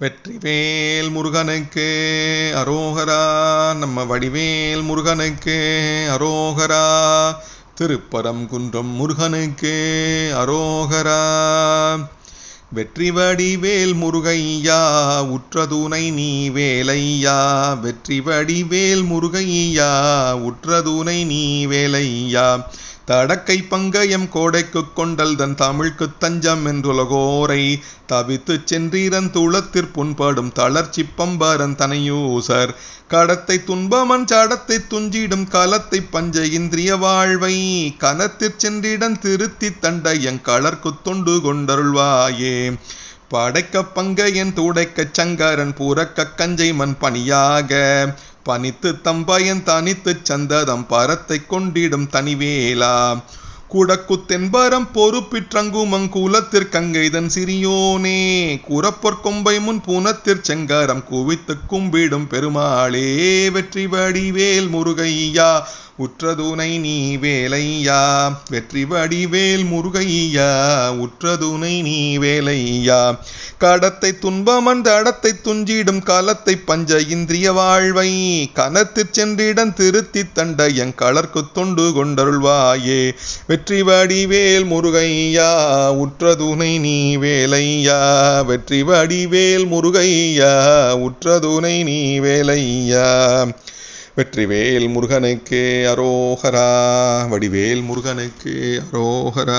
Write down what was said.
வெற்றிவேல் முருகனுக்கு அரோகரா நம்ம வடிவேல் முருகனுக்கு அரோகரா. திருப்பரங்குன்றம் முருகனுக்கு அரோகரா. வெற்றி வடிவேல் முருகையா உற்றதுனை நீ வேலையா. வெற்றி வடிவேல் முருகையா உற்றதுனை நீ வேலையா. தடக்கை பங்கயம் கோடைக்குக் கொண்டல் தன் தமிழ்க்குத் தஞ்சம் என்றுலகோரை தவித்துச் சென்றீரன் துளத்திற் புண்படும் தளர்ச்சி பம்பரன் தனையூசர். கடத்தை துன்பமன் சடத்தை துஞ்சிடும் கலத்தை பஞ்ச இந்திரிய வாழ்வை கனத்திற் சென்றிடன் திருத்தி தண்டையங் களர்க்குத் தொண்டு கொண்டருள்வாயே. படைக்க பங்கையன் துடைக்கச் சங்கரன் பூரக்க கஞ்சை மண் பணியாக பனித்து தம்பயன் தனித்துச் சந்ததம் பரத்தை கொண்டிடும் தனிவேலா. குடக்குத்தென்பரம் பொறுப்பிற்றங்குமங்குலத்திற்கங்கைதன் சிறியோனே. குரப்பொற் கொம்பை முன் புனத்திற் செங்கரம் குவித்து கும்பிடும் பெருமாளே. வெற்றி வடிவேல் முருகையா. உற்றதுனை நீ வேலையா? வெற்றி வடிவேல் முருகையா? உற்றதுனை நீ வேலையா? கடத்தை துன்பமன் தடத்தை துஞ்சிடும் காலத்தை பஞ்ச இந்திரிய வாழ்வை கனத்திற் சென்றிடம் திருத்தி என் களர்க்கு தொண்டு கொண்டருள்வாயே. வெற்றி வடிவேல் முருகையா? உற்றதுனை நீ வேலையா? வெற்றி வடிவேல் முருகையா? உற்றதுனை நீ வேலையா? வெற்றிவேல் முருகனுக்கு அரோகரா வடிவேல் முருகனுக்கு அரோகரா